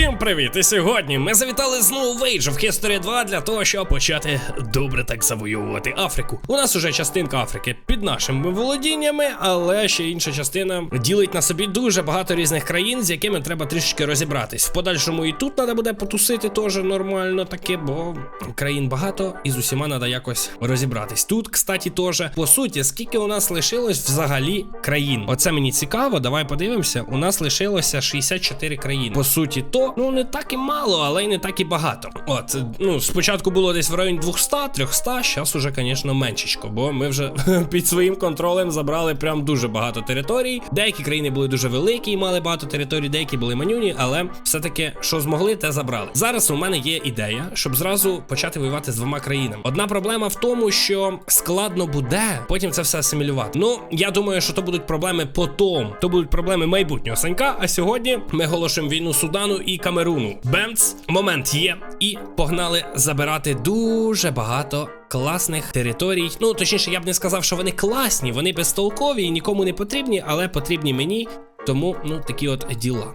Всім привіт! І сьогодні ми завітали знову в Age of History 2 для того, щоб почати добре так завоювати Африку. У нас уже частинка Африки під нашими володіннями, але ще інша частина ділить на собі дуже багато різних країн, з якими треба трішечки розібратись. В подальшому і тут треба буде потусити теж нормально таке, бо країн багато і з усіма треба якось розібратись. Тут, кстати, теж по суті, скільки у нас лишилось взагалі країн. Оце мені цікаво. Давай подивимося. У нас лишилося 64 країни. По суті, то ну не так і мало, але й не так і багато. От ну спочатку було десь в районі 200, 300, зараз уже, звісно, меншечко, бо ми вже під своїм контролем забрали прям дуже багато територій. Деякі країни були дуже великі і мали багато територій, деякі були манюні, але все-таки, що змогли, те забрали. Зараз у мене є ідея, щоб зразу почати воювати з двома країнами. Одна проблема в тому, що складно буде потім це все асимілювати. Ну я думаю, що то будуть проблеми потом. То будуть проблеми майбутнього санька. А сьогодні ми оголошуємо війну Судану і Камеруну. Бемц, момент є, і погнали забирати дуже багато. Класних територій. Ну, точніше, я б не сказав, що вони класні, вони безтолкові і нікому не потрібні, але потрібні мені. Тому, ну, такі от діла.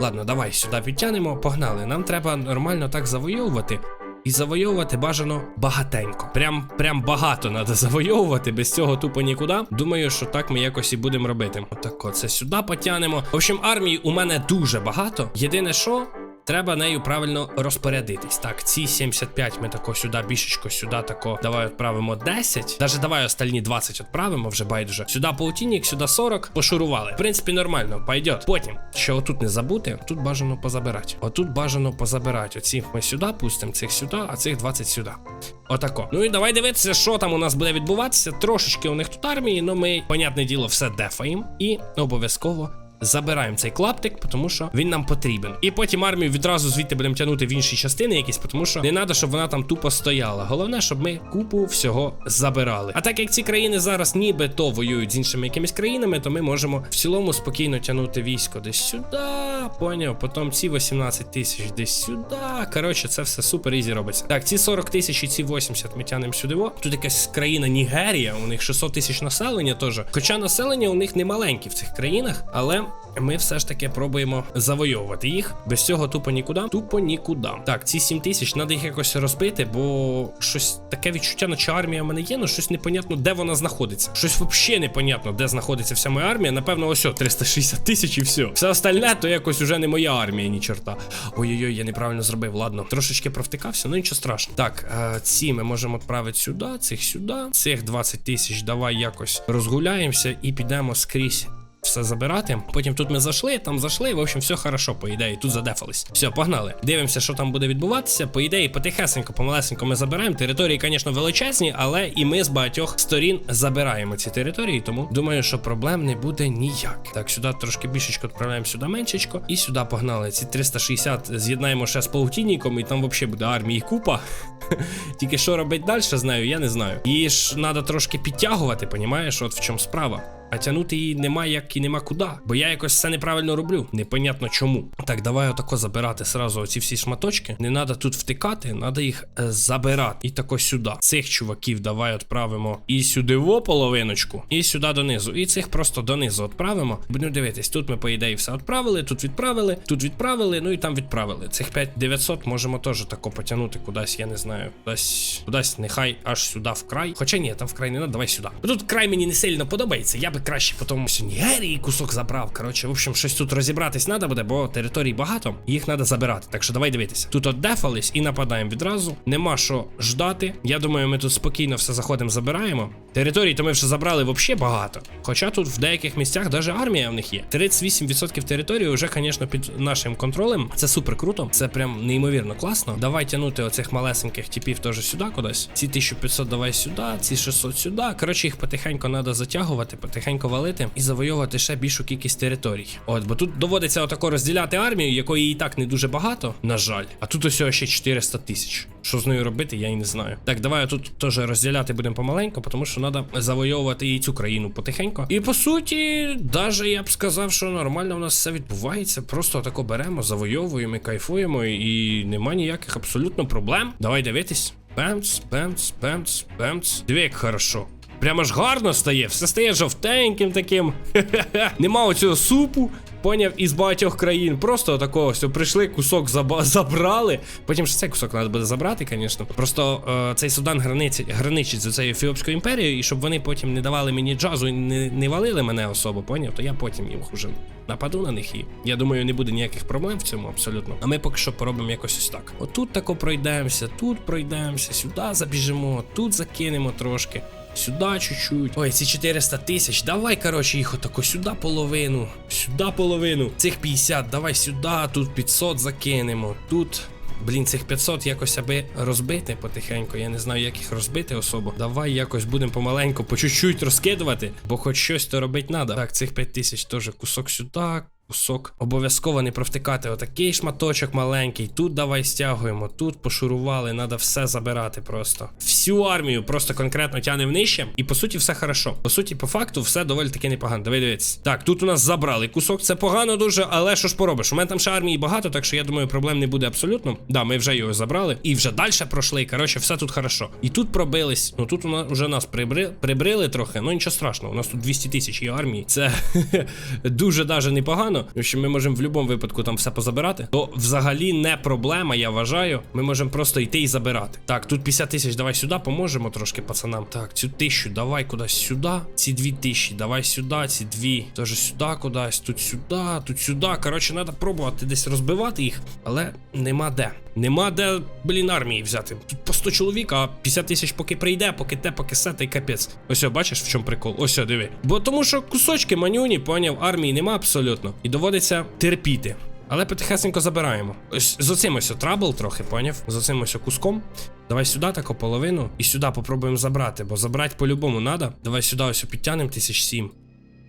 Ладно, давай сюди підтянемо, погнали. Нам треба нормально так завойовувати. І завойовувати бажано багатенько. Прям прям багато треба завойовувати, без цього тупо нікуди. Думаю, що так ми якось і будемо робити. Отако, це сюди потягнемо. В общем, армії у мене дуже багато. Єдине, що. Треба нею правильно розпорядитись. Так, ці 75 ми тако сюди, бішечко сюди, тако. Давай відправимо 10. Даже давай остальні 20 відправимо, вже байдуже. Сюди полтинник, сюди 40. Пошурували. В принципі, нормально, пойдет. Потім, що отут не забути, тут бажано позабирати. Отут бажано позабирати. Оці ми сюди пустимо, цих сюди, а цих 20 сюди. Отако. Ну і давай дивитися, що там у нас буде відбуватися. Трошечки у них тут армії, але ми, понятне діло, все дефаємо і обов'язково. Забираємо цей клаптик, тому що він нам потрібен. І потім армію відразу звідти будемо тягнути в інші частини якісь, тому що не треба, щоб вона там тупо стояла. Головне, щоб ми купу всього забирали. А так як ці країни зараз ніби то воюють з іншими якимись країнами, то ми можемо в цілому спокійно тягнути військо десь сюди. Поняв, потім ці 18 тисяч десь сюди. Коротше, це все супер ізі робиться. Так, ці 40 тисяч і ці 80 ми тянемо сюди. Тут якась країна Нігерія, у них 600 тисяч населення теж. Хоча населення у них не маленьке в цих країнах, але ми все ж таки пробуємо завойовувати їх. Без цього тупо нікуди. Тупо нікуди. Так, ці 7 тисяч треба їх якось розбити, бо щось таке відчуття, наче армія в мене є, ну щось непонятно, де вона знаходиться. Щось взагалі непонятно, де знаходиться вся моя армія. Напевно, ось о, 360 тисяч і все. Все остальне, то якось уже не моя армія, ні чорта. Ой-ой-ой, я неправильно зробив. Ладно, трошечки провтикався, ну нічого страшного. Так, е, ці ми можемо відправити сюди, цих сюди. Цих 20 тисяч давай якось розгуляємося і підемо скрізь все забирати. Потім тут ми зайшли, там зайшли. В общем, все хорошо, по ідеї. Тут задефались. Все, погнали. Дивимося, що там буде відбуватися. По ідеї, потихесенько, помалесенько ми забираємо. Території, звісно, величезні, але і ми з багатьох сторін забираємо ці території. Тому думаю, що проблем не буде ніяк. Так, сюди трошки більшечко відправляємо сюди меншечко. І сюди погнали. Ці 360 з'єднаємо ще з паутінником, і там взагалі буде армії купа. Тільки що робити далі, знаю, я не знаю. І ж треба трошки підтягувати, понімаєш, от в чому справа. А тягнути її нема як і нема куди. Бо я якось все неправильно роблю. Непонятно чому. Так, давай отако забирати сразу оці всі шматочки. Не треба тут втикати, треба їх е, забирати. І тако сюди. Цих чуваків давай відправимо і сюди во половиночку, і сюди донизу. І цих просто донизу відправимо. Будемо дивитись, тут ми, по ідеї, все відправили, тут відправили, тут відправили, ну і там відправили. Цих 5900 можемо теж тако потягнути кудись, я не знаю. Кудись, кудись, нехай аж сюди в край. Хоча ні, там в край не надо, давай сюди. Тут край мені не сильно подобається. Я би краще потім Нігерії кусок забрав. Коротше, в общем, щось тут розібратись треба буде, бо територій багато, їх треба забирати. Так що давай дивитися. Тут отдефались і нападаємо відразу. Нема що ждати. Я думаю, ми тут спокійно все заходимо, забираємо. Територій то ми вже забрали взагалі багато. Хоча тут в деяких місцях навіть армія в них є. 38% території вже, звісно, під нашим контролем. Це супер круто. Це прям неймовірно класно. Давай тягнути оцих малесеньких типів теж сюди кудись. Ці 1500 давай сюди, ці 600 сюди. Коротше, їх потихеньку треба затягувати, потихеньку валити і завойовувати ще більшу кількість територій. От, бо тут доводиться отако розділяти армію, якої і так не дуже багато, на жаль. А тут ось ще 400 тисяч. Що з нею робити, я і не знаю. Так, давай тут теж розділяти будемо помаленьку, тому що треба завойовувати і цю країну потихеньку. І по суті, даже я б сказав, що нормально в нас все відбувається. Просто отако беремо, завойовуємо, кайфуємо, і нема ніяких абсолютно проблем. Давай дивитись. Бемц, бемц, бемц, бемц. Диви, як хорошо. Прямо ж гарно стає, все стає жовтеньким таким. Нема оцього супу. поняв, із багатьох країн. Просто такого все прийшли, кусок забрали. Потім ж цей кусок треба буде забрати, звісно. Просто е, цей Судан границі, граничить з цією Ефіопською імперією, і щоб вони потім не давали мені джазу і не, не валили мене особо, поняв, то я потім їм уже нападу на них і я думаю, не буде ніяких проблем в цьому абсолютно. А ми поки що поробимо якось ось так. Отут тако пройдемося, тут пройдемося, сюди забіжимо, тут закинемо трошки. Сюди чуть-чуть. Ой, ці 400 тисяч. Давай, коротше, їх отако сюди половину. Сюди половину. Цих 50, давай сюди, тут 500 закинемо. Тут. Блін, цих 500 якось аби розбити потихеньку. Я не знаю, як їх розбити особо. Давай якось будемо помаленьку, по чуть-чуть розкидувати, бо хоч щось то робити треба. Так, цих 5 тисяч теж кусок сюди. Кусок обов'язково не провтикати. Отакий шматочок маленький. Тут давай стягуємо, тут пошурували, треба все забирати просто. Всю армію просто конкретно тянемо нижче. І по суті, все хорошо. По суті, по факту, все доволі таки непогано. Давай дивіться. Так, тут у нас забрали кусок. Це погано дуже, але що ж поробиш? У мене там ще армії багато, так що я думаю, проблем не буде абсолютно. Да, ми вже його забрали. І вже далі пройшли. Коротше, все тут хорошо. І тут пробились. Ну тут у нас вже нас прибри... прибрили трохи. Ну нічого страшного. У нас тут 200 тисяч є армії. Це дуже даже непогано. Тому що ми можемо в будь-якому випадку там все позабирати. То взагалі не проблема, я вважаю. Ми можемо просто йти і забирати. Так, тут 50 тисяч, давай сюди, поможемо трошки пацанам. Так, цю тисячу давай кудись сюди. Ці дві тисячі, давай сюди, ці дві. Теж сюди кудись, тут сюди, тут сюди. Коротше, треба пробувати десь розбивати їх, але нема де. Нема де, блін, армії взяти. Тут по 100 чоловік, а 50 тисяч поки прийде, поки те, поки се, та й капець. Ось, о, бачиш, в чому прикол? Ось, диви. Бо тому що кусочки манюні, поняв, армії нема абсолютно. І доводиться терпіти. Але потихесенько забираємо. Ось з оцим ось трабл трохи, поняв? З оцим ось куском. Давай сюди таку половину і сюди попробуємо забрати, бо забрати по-любому треба. Давай сюди ось о підтягнемо тисяч сім.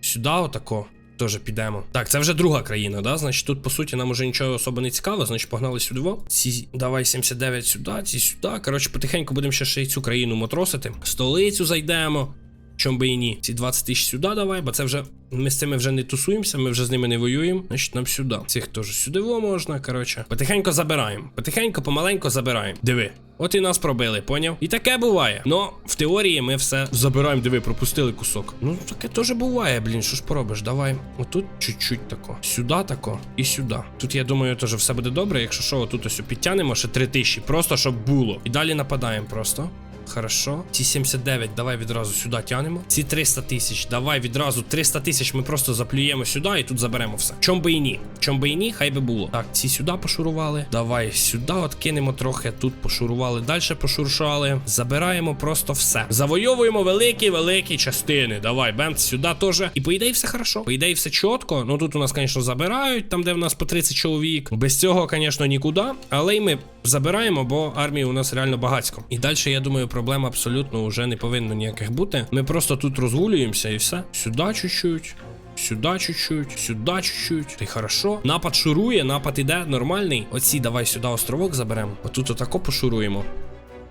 Сюди отако. Теж підемо. Так, це вже друга країна, да? Значить, тут по суті нам уже нічого особо не цікаво, значить погнали сюди. Ці давай 79 сюди, ці сюди. Коротше, потихеньку будемо ще ще й цю країну мотросити. Столицю зайдемо. Чом би і ні. Ці 20 тисяч сюди давай, бо це вже. Ми з цими вже не тусуємося, ми вже з ними не воюємо. Значить, нам сюди. Цих теж сюди можна. Коротше. Потихеньку забираємо. Потихеньку, помаленьку забираємо. Диви. От і нас пробили, поняв? І таке буває. Но в теорії ми все забираємо, диви, пропустили кусок. Ну, таке теж буває, блін, що ж поробиш? Давай. Отут чуть-чуть тако. Сюди тако і сюди. Тут я думаю, теж все буде добре. Якщо що, отут ось підтягнемо ще 3 тисячі. Просто щоб було. І далі нападаємо просто. Хорошо. Ці 79 давай відразу сюди тянемо. Ці 300 тисяч, давай відразу 300 тисяч ми просто заплюємо сюди і тут заберемо все. Чом би і ні. Чом би і ні, хай би було. Так, ці сюди пошурували. Давай сюди от кинемо трохи. Тут пошурували, далі пошуршали. Забираємо просто все. Завойовуємо великі-великі частини. Давай, бенд сюди теж. І по ідеї все хорошо. По ідеї все чітко. Ну тут у нас, звісно, забирають, там де в нас по 30 чоловік. Без цього, звісно, нікуди. Але й ми забираємо, бо армії у нас реально багатько. І далі, я думаю, проблем абсолютно вже не повинно ніяких бути. Ми просто тут розгулюємося і все. Сюди чуть-чуть. Сюди чуть-чуть, сюди чуть-чуть. Ти хорошо. Напад шурує, напад іде нормальний. Оці давай сюди островок заберемо. Отут отако пошуруємо.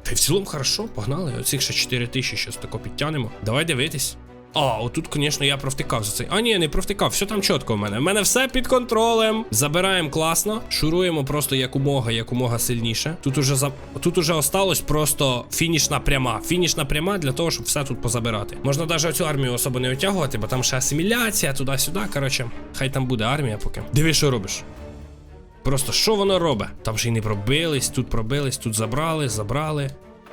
Та й в цілому хорошо, погнали. Оцих ще 4 тисячі щось тако підтянемо. Давай дивитись. А, отут, звісно, я провтикав за цей. А, ні, не провтикав, все там чітко в мене. У мене все під контролем. Забираємо класно, шуруємо просто якомога, якомога сильніше. Тут уже за тут уже осталось просто фінішна пряма. Фінішна пряма для того, щоб все тут позабирати. Можна навіть цю армію особо не витягувати, бо там ще асиміляція, туди-сюди. Коротше, хай там буде армія поки. Диви, що робиш. Просто що воно робить? Там ще й не пробились, тут пробились, тут забрали, забрали.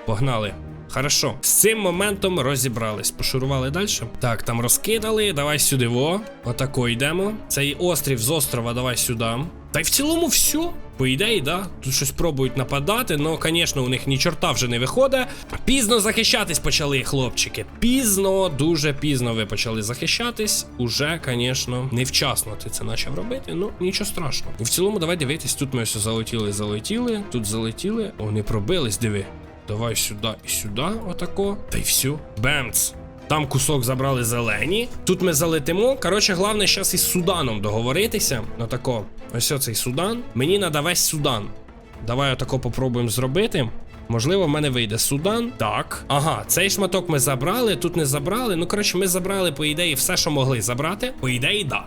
Погнали. Хорошо, з цим моментом розібрались. Пошурували далі. Так, там розкидали. Давай сюди. Во. Отако йдемо. Цей острів з острова, давай сюди. Та й в цілому все. По ідеї, да. Тут щось пробують нападати, але, звісно, у них ні чорта вже не виходить. Пізно захищатись почали, хлопчики. Пізно, дуже пізно ви почали захищатись. Уже, звісно, невчасно ти це почав робити. Ну, нічого страшного. І в цілому, давай дивитись. Тут ми все залетіли, залетіли. Тут залетіли. О, не пробились, диви. Давай сюди і сюди, отако. Та й все. Бемц. Там кусок забрали зелені. Тут ми залетимо. Коротше, головне зараз із Суданом договоритися. Отако. Ось оцей Судан. Мені треба весь Судан. Давай отако попробуємо зробити. Можливо, в мене вийде Судан. Так. Ага, цей шматок ми забрали, тут не забрали. Ну, коротше, ми забрали, по ідеї, все, що могли забрати. По ідеї, да.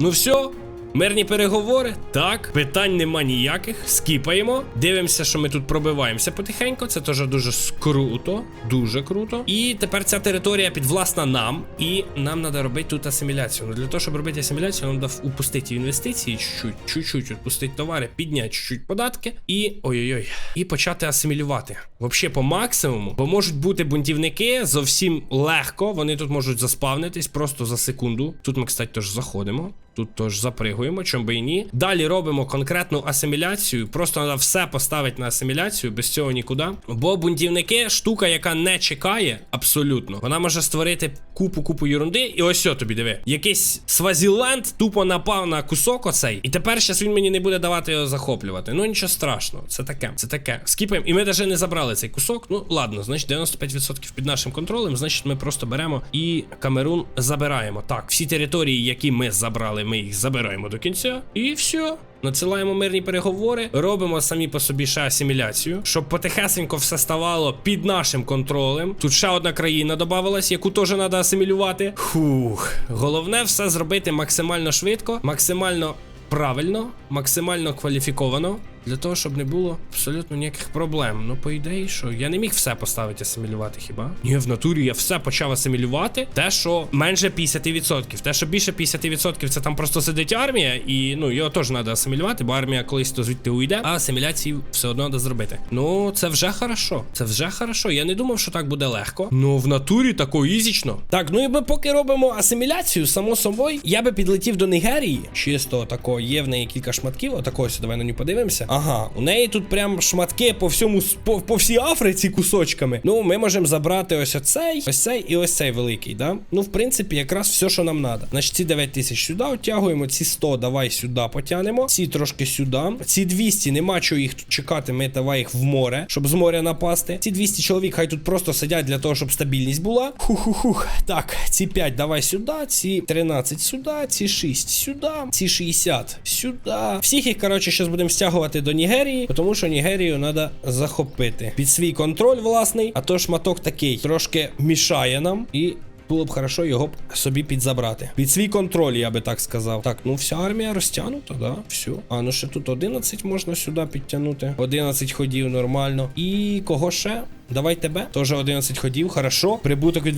Ну все. Мирні переговори? Так, питань нема ніяких. Скіпаємо. Дивимося, що ми тут пробиваємося потихеньку. Це теж дуже круто. Дуже круто. І тепер ця територія підвласна нам. І нам треба робити тут асиміляцію. Ну для того, щоб робити асиміляцію, нам треба упустити інвестиції, чуть-чуть відпустити товари, підняти чуть-чуть податки і ой-ой-ой. І почати асимілювати. Взагалі по максимуму, бо можуть бути бунтівники зовсім легко. Вони тут можуть заспавнитись просто за секунду. Тут ми, кстати, теж заходимо. Тут теж запригуємо, чом би і ні. Далі робимо конкретну асиміляцію. Просто треба все поставити на асиміляцію, без цього нікуди. Бо бунтівники штука, яка не чекає, абсолютно. Вона може створити купу-купу ерунди. І ось о тобі диви. Якийсь Свазіленд тупо напав на кусок оцей. І тепер щас він мені не буде давати його захоплювати. Ну нічого страшного, це таке, це таке. Скіпаємо. І ми навіть не забрали цей кусок. Ну ладно, значить 95% під нашим контролем. Значить, ми просто беремо і Камерун забираємо. Так, всі території, які ми забрали, ми їх забираємо до кінця. І все. Надсилаємо мирні переговори, робимо самі по собі ще асиміляцію, щоб потихесенько все ставало під нашим контролем. Тут ще одна країна додавалась, яку теж треба асимілювати. Фух, головне все зробити максимально швидко, максимально правильно, максимально кваліфіковано. Для того, щоб не було абсолютно ніяких проблем. Ну, по ідеї, що я не міг все поставити асимілювати хіба? Ні, в натурі я все почав асимілювати. Те, що менше 50%. Те, що більше 50%, це там просто сидить армія, і ну його теж треба асимілювати, бо армія колись то звідти уйде, а асиміляції все одно треба зробити. Ну, це вже хорошо. Це вже хорошо. Я не думав, що так буде легко. Ну, в натурі тако ізічно. Так, ну і ми поки робимо асиміляцію, само собою, я би підлетів до Нігерії. Чисто тако, є в неї кілька шматків. Отако ось давай на нього подивимося. Ага, у неї тут прям шматки по всьому по, по всій Африці кусочками. Ну, ми можемо забрати ось оцей, ось цей і ось цей великий, да? Ну, в принципі, якраз все, що нам треба. Значить, ці 9 тисяч сюди оттягуємо, ці 100 давай сюди потягнемо, ці трошки сюди. Ці 200 нема чого їх тут чекати, ми давай їх в море, щоб з моря напасти. Ці 200 чоловік хай тут просто сидять для того, щоб стабільність була. Хух-хух-хух. Так, ці 5 давай сюди, ці 13 сюди, ці 6 сюди, ці 60 сюди. Всіх їх, коротше, зараз будемо стягувати до Нігерії, тому що Нігерію треба захопити під свій контроль власний. А то шматок такий трошки мішає нам і. Було б хорошо його б собі підзабрати. Під свій контроль, я би так сказав. Так, ну вся армія розтягнута, да, все. А ну ще тут 11 можна сюди підтягнути. 11 ходів нормально. І кого ще? Давай тебе. Теж 11 ходів, хорошо. Прибуток від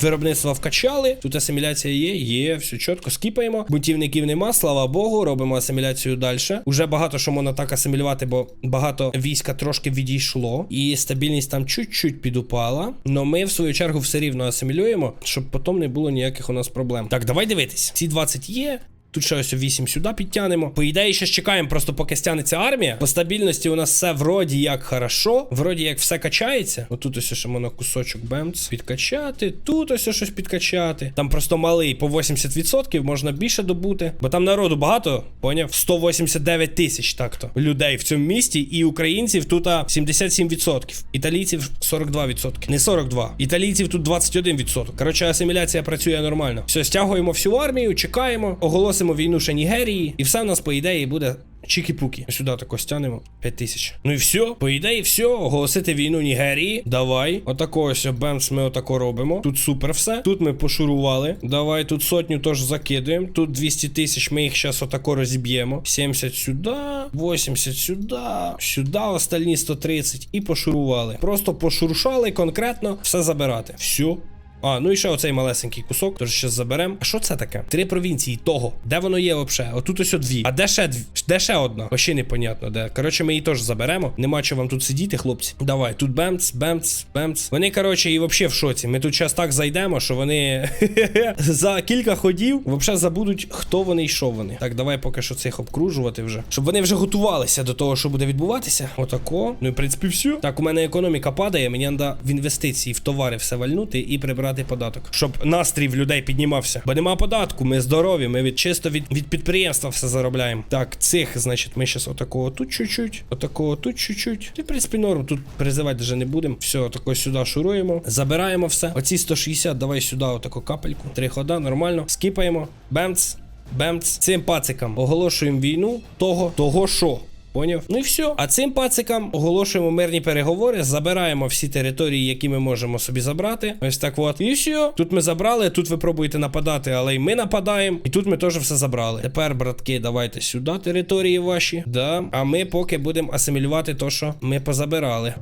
виробництва вкачали. Тут асиміляція є, є, все чітко. Скіпаємо. Бунтівників нема, слава Богу. Робимо асиміляцію далі. Уже багато що можна так асимілювати, бо багато війська трошки відійшло. І стабільність там чуть-чуть підупала. Но ми, в свою чергу, все рівно асимілюємо, щоб потім не було ніяких у нас проблем. Так, давай дивитись. Ці 20 є. Тут ще ось 8 сюди підтягнемо. По ідеї, ще чекаємо, просто поки стягнеться армія. По стабільності у нас все вроді як хорошо, вроді як все качається. Отут ось ще можна кусочок бемц підкачати. Тут ось щось підкачати. Там просто малий по 80% можна більше добути. Бо там народу багато, поняв? 189 тисяч так-то людей в цьому місті, і українців тут 77%. Італійців 42%. Не 42. Італійців тут 21%. Коротше, асиміляція працює нормально. Все, стягуємо всю армію, чекаємо, оголосимо війну ще Нігерії, і все в нас, по ідеї, буде. Чікі-пуки. Сюди тако стянемо 5 тисяч. Ну і все. По ідеї, все. Оголосити війну Нігерії. Давай. Отако ось бемс ми отако робимо. Тут супер все. Тут ми пошурували. Давай тут сотню теж закидуємо. Тут 200 тисяч. Ми їх зараз отако розіб'ємо. 70 сюди, 80 сюди, сюди, остальні 130 і пошурували. Просто пошуршали конкретно все забирати. Все. А, ну і ще оцей малесенький кусок, тож ще заберемо. А що це таке? Три провінції того. Де воно є взагалі? Отут ось дві. А де ще дві? Де ще одна? Вообще непонятно, де. Коротше, ми її теж заберемо. Нема чого вам тут сидіти, хлопці. Давай, тут бемц, бемц, бемц. Вони, коротше, і взагалі в шоці. Ми тут зараз так зайдемо, що вони за кілька ходів взагалі забудуть, хто вони і що вони. Так, давай поки що цих обкружувати вже. Щоб вони вже готувалися до того, що буде відбуватися. Отако. Ну і в принципі все. Так, у мене економіка падає, мені треба в інвестиції в товари все вальнути і прибрати податок. Щоб настрій в людей піднімався. Бо нема податку, ми здорові, ми від чисто від, від підприємства все заробляємо. Так, цих, значить, ми зараз отакого тут чуть-чуть, отакого тут чуть-чуть. І, в принципі, норм. Тут призивати вже не будемо. Все, отако сюди шуруємо. Забираємо все. Оці 160, давай сюди, отаку капельку. Три хода, нормально. Скіпаємо. Бемц. Бемц. Цим пацикам оголошуємо війну того, того що. Поняв? Ну і все. А цим пацикам оголошуємо мирні переговори, забираємо всі території, які ми можемо собі забрати. Ось так от. І все. Тут ми забрали, тут ви пробуєте нападати, але й ми нападаємо. І тут ми теж все забрали. Тепер, братки, давайте сюди території ваші. Да. А ми поки будемо асимілювати то, що ми позабирали.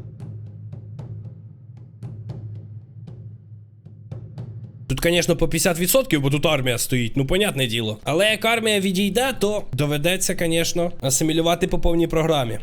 Звісно, по 50%, бо тут армія стоїть, ну понятне діло. Але як армія відійде, то доведеться, звісно, асимілювати по повній програмі.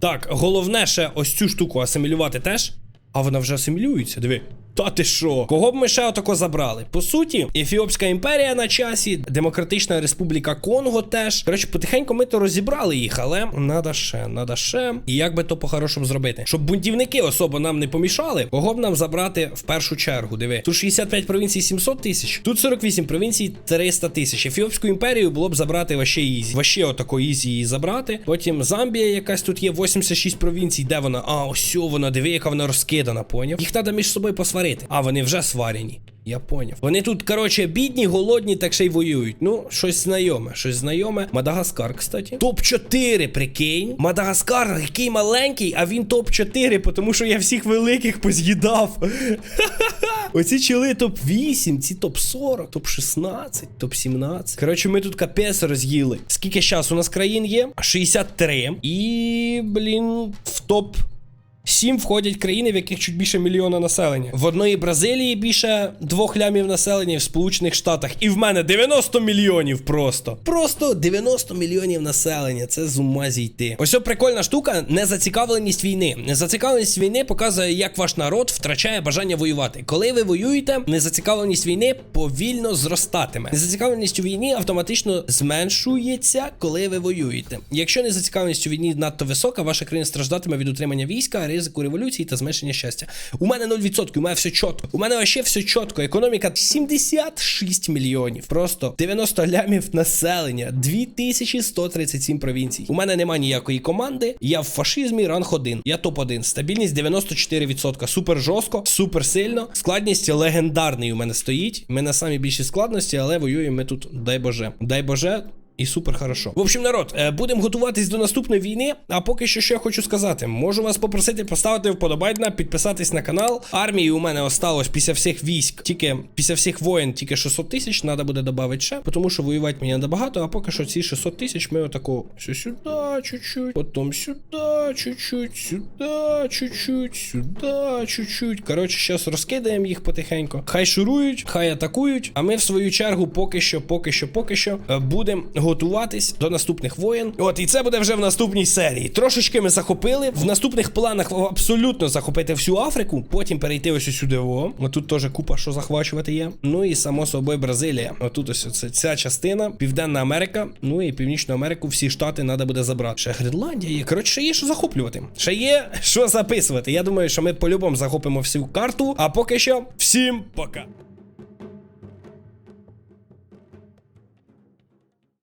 Так, головне ще ось цю штуку асимілювати теж. А вона вже асимілюється, диви. Та ти що? Кого б ми ще отако забрали? По суті, Ефіопська імперія на часі, Демократична Республіка Конго теж. Коротше, потихеньку ми то розібрали їх, але надо ще, надо ще. І як би то по-хорошому зробити? Щоб бунтівники особо нам не помішали, кого б нам забрати в першу чергу? Диви. Тут 65 провінцій 700 тисяч, тут 48 провінцій 300 тисяч. Ефіопську імперію було б забрати ваще ізі. Ваще отако ізі її забрати. Потім Замбія якась тут є, 86 провінцій. Де вона? А, ось вона, диви, яка вона розкидана, поняв? Їх треба між собою посварити. А, вони вже сварені. Я поняв. Вони тут, коротше, бідні, голодні, так ще й воюють. Ну, щось знайоме, щось знайоме. Мадагаскар, кстати. Топ-4, прикинь. Мадагаскар, який маленький, а він топ-4, тому що я всіх великих поз'їдав. Оці чоли топ-8, ці топ-40, топ-16, топ-17. Коротше, ми тут капець роз'їли. Скільки зараз у нас країн є? 63. І, блін, в топ. Сім входять країни, в яких чуть більше мільйона населення. В одної Бразилії більше двох лямів населення в Сполучених Штатах. І в мене 90 мільйонів просто. Просто 90 мільйонів населення. Це з ума зійти. Ось о прикольна штука незацікавленість війни. Незацікавленість війни показує, як ваш народ втрачає бажання воювати. Коли ви воюєте, незацікавленість війни повільно зростатиме. Незацікавленість у війні автоматично зменшується, коли ви воюєте. Якщо незацікавленість у війні надто висока, ваша країна страждатиме від утримання війська, ризику революції та зменшення щастя. У мене 0%, у мене все чітко. У мене вообще все чітко. Економіка 76 мільйонів. Просто 90 лямів населення, 2137 провінцій. У мене нема ніякої команди. Я в фашизмі ранг 1. Я топ-1. Стабільність 94%. Супер жорстко, супер сильно. Складність легендарний у мене стоїть. У мене самі більші складності, але воюємо ми тут, дай Боже. Дай Боже. І супер хорошо. В общем, народ, е, будемо готуватись до наступної війни. А поки що, що я хочу сказати, можу вас попросити поставити вподобайна, підписатись на канал. Армії у мене осталось після всіх військ, тільки після всіх воєн, тільки 600 тисяч. Треба буде додати ще, тому що воювати мені треба багато. А поки що ці 600 тисяч ми отако все сюди, чуть-чуть, потім сюди, чуть-чуть, сюди, чуть-чуть, сюди, чуть-чуть. Коротше, зараз розкидаємо їх потихеньку. Хай шурують, хай атакують. А ми в свою чергу поки що, поки що, поки що е, будемо готуватись до наступних воєн. От, і це буде вже в наступній серії. Трошечки ми захопили. В наступних планах абсолютно захопити всю Африку, потім перейти ось сюди. О. Тут теж купа що захвачувати є. Ну і само собою Бразилія. Отут ось оце, ця частина, Південна Америка, ну і Північну Америку, всі штати треба буде забрати. Ще Гренландія є. Коротше, ще є що захоплювати. Ще є що записувати. Я думаю, що ми по-любому захопимо всю карту. А поки що, всім пока.